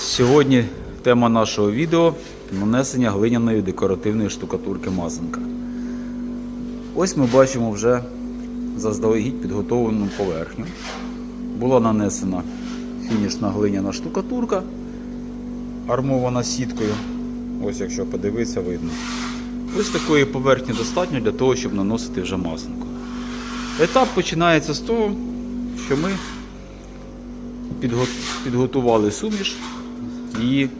Сьогодні тема нашого відео нанесення глиняної декоративної штукатурки мазанка. Ось ми бачимо вже заздалегідь підготовлену поверхню. Була нанесена фінішна глиняна штукатурка, армована сіткою. Ось якщо подивитися, видно. Ось такої поверхні достатньо для того, щоб наносити вже мазанку. Етап починається з того, що ми підго- підготували суміш, її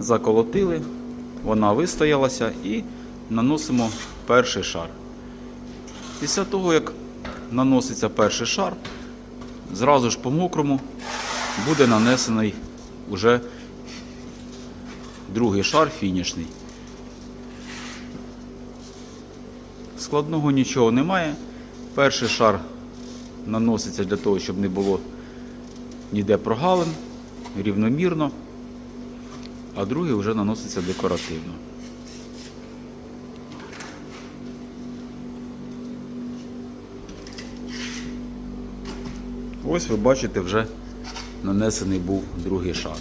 заколотили, вона вистоялася і наносимо перший шар. Після того, як наноситься перший шар, зразу ж по мокрому буде нанесений уже другий шар фінішний. Складного нічого немає. Перший шар наноситься для того, щоб не було ніде прогалин, рівномірно, а другий вже наноситься декоративно. Ось ви бачите, вже нанесений був другий шар.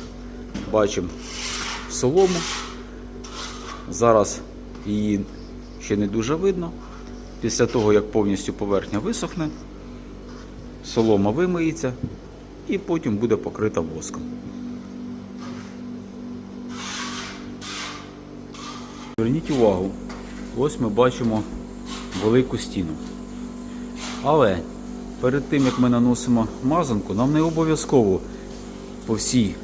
Бачимо солому. Зараз її ще не дуже видно. Після того, як повністю поверхня висохне, солома вимиється і потім буде покрита воском. Зверніть увагу, ось ми бачимо велику стіну. Але перед тим як ми наносимо мазанку, нам не обов'язково по всій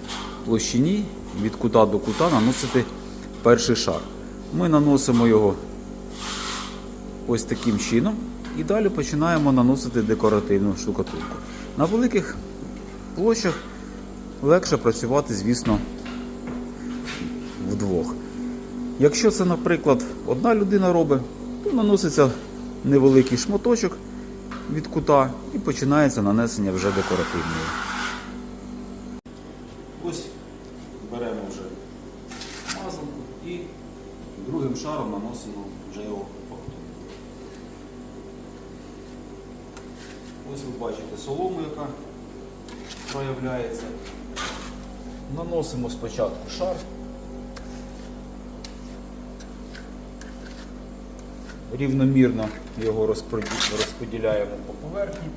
площині від кута до кута наносити перший шар. Ми наносимо його ось таким чином і далі починаємо наносити декоративну штукатурку. На великих площах легше працювати, звісно, вдвох. Якщо це, наприклад, одна людина робить, то наноситься невеликий шматочок від кута і починається нанесення вже декоративної. Ось беремо вже мазанку і другим шаром наносимо вже його фактуру. Ось ви бачите солому, яка проявляється. Наносимо спочатку шар. Рівномірно його розподіляємо по поверхні.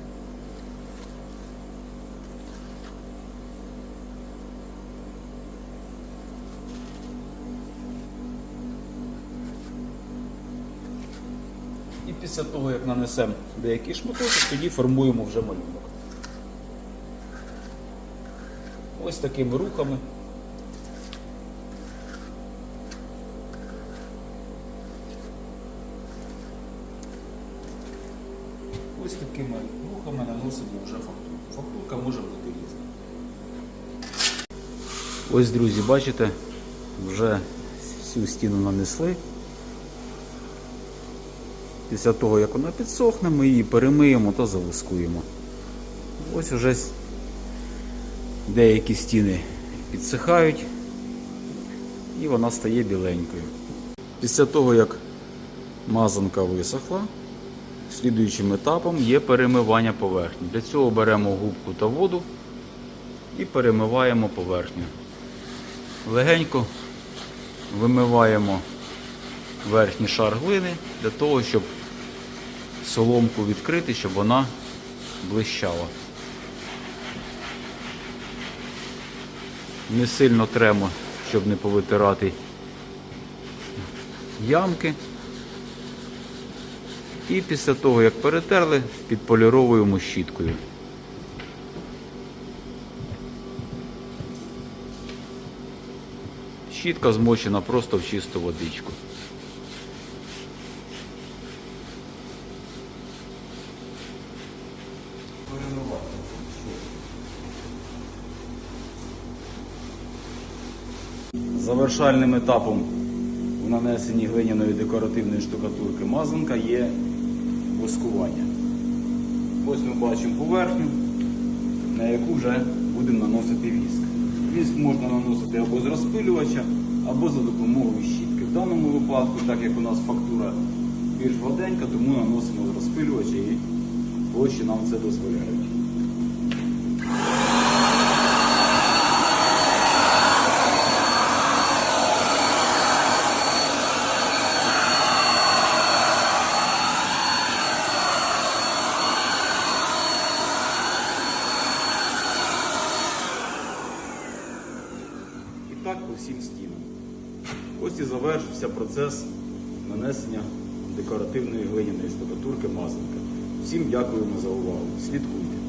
І після того, як нанесемо деякий шматочок, тоді формуємо вже малюнок. Ось такими рухами. Ось такими рухами наносимо вже фактуру. Фактурка може бути різна. Ось, друзі, бачите, вже всю стіну нанесли. Після того, як вона підсохне, ми її перемиємо та завискуємо. Ось уже деякі стіни підсихають і вона стає біленькою. Після того, як мазанка висохла, слідуючим етапом є перемивання поверхні. Для цього беремо губку та воду і перемиваємо поверхню. Легенько вимиваємо верхній шар глини для того, щоб соломку відкрити, щоб вона блищала. Не сильно тремо, щоб не повитирати ямки. І після того, як перетерли, підполіровуємо щіткою. Щітка змочена просто в чисту водичку. Завершальним етапом в нанесенні глиняної декоративної штукатурки мазанка є воскування. Ось ми бачимо поверхню, на яку вже будемо наносити віск. Віск можна наносити або з розпилювача, або за допомогою щітки. В даному випадку, так як у нас фактура більш гладенька, тому наносимо з розпилювача і площі нам це дозволяють. так по всім стінам. Ось і завершився процес нанесення декоративної глиняної штукатурки мазанка. Всім дякуємо за увагу. Слідкуйте.